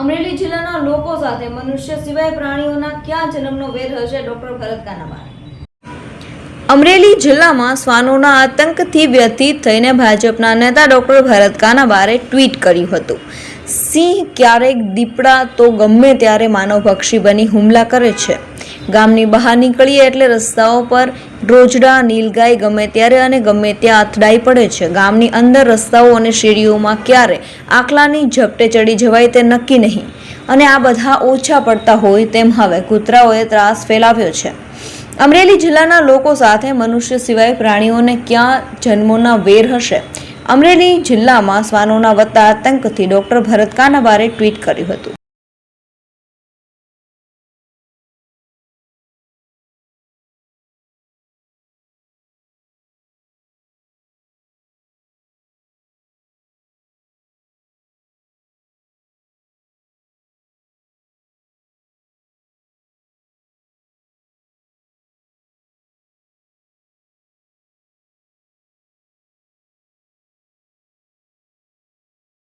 અમરેલી જિલ્લાના લોકો સાથે મનુષ્ય સિવાય પ્રાણીઓના ક્યાં જન્મનો વેર હશે ડોક્ટર ભરત કાનાબાર અમરેલી જિલ્લામાં શ્વાનોના આતંકથી વ્યથિત થઈને ભાજપના નેતા ડોક્ટર ભરત કાનાબારે ટ્વીટ કર્યું હતું. સિંહ ક્યારેક દીપડા તો ગમે ત્યારે માનવભક્ષી બની હુમલા કરે છે. ગામની બહાર નીકળીએ એટલે રસ્તાઓ પર રોજડા નીલગાય ગમે ત્યારે અને ગમે ત્યાં અથડાઈ પડે છે. ગામની અંદર રસ્તાઓ અને શેરીઓમાં ક્યારે આકલાની ઝપટે ચડી જવાય તે નક્કી નહીં. અને આ બધા ઓછા પડતા હોય તેમ હવે કૂતરાઓએ ત્રાસ ફેલાવ્યો છે. અમરેલી જિલ્લાના લોકો સાથે મનુષ્ય સિવાય પ્રાણીઓને ક્યાં જન્મોના વેર હશે? અમરેલી જિલ્લામાં શ્વાનોના વધતા આતંકથી ડોક્ટર ભરત કાનાબારે ટ્વીટ કર્યું હતું.